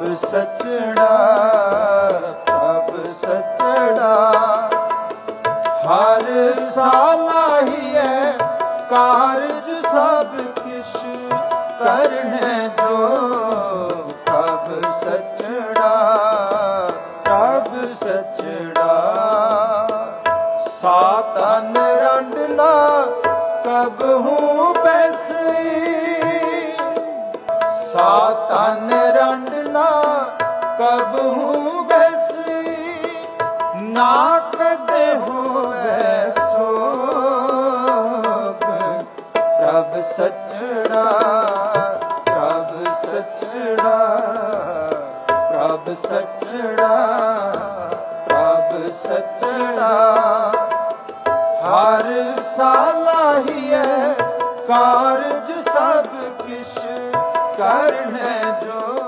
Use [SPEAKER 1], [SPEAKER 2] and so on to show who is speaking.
[SPEAKER 1] ਪ੍ਰਭ ਸਚੜਾ ਪ੍ਰਭ ਸਚੜਾ। ਹਰ ਸਾਲਾ ਹੀ ਹੈ ਕਾਰਜ ਸਭ ਕਿਛ ਕਰਨੇ ਜੋ। ਪ੍ਰਭ ਸਚੜਾ ਪ੍ਰਭ ਸਚੜਾ। ਸਾਤਨ ਰੰਡਨਾ ਕਬ ਹੂੰ ਬੈਸੇ। ਸਾਤਨ ਰੰਡਨਾ ਕਬ ਹੂੰ ਨਾ ਕਦੇ ਹੋਵੇ ਸੋਗ ਪ੍ਰਭ ਸਚੜਾ ਪ੍ਰਭ ਸਚੜਾ ਪ੍ਰਭ ਸਚੜਾ ਪ੍ਰਭ ਸਚੜਾ। ਹਰ ਸਾਲਾਹੀਏ ਕਾਰਜ ਸਭ ਕਾਰ ਕਰਨ ਜੋ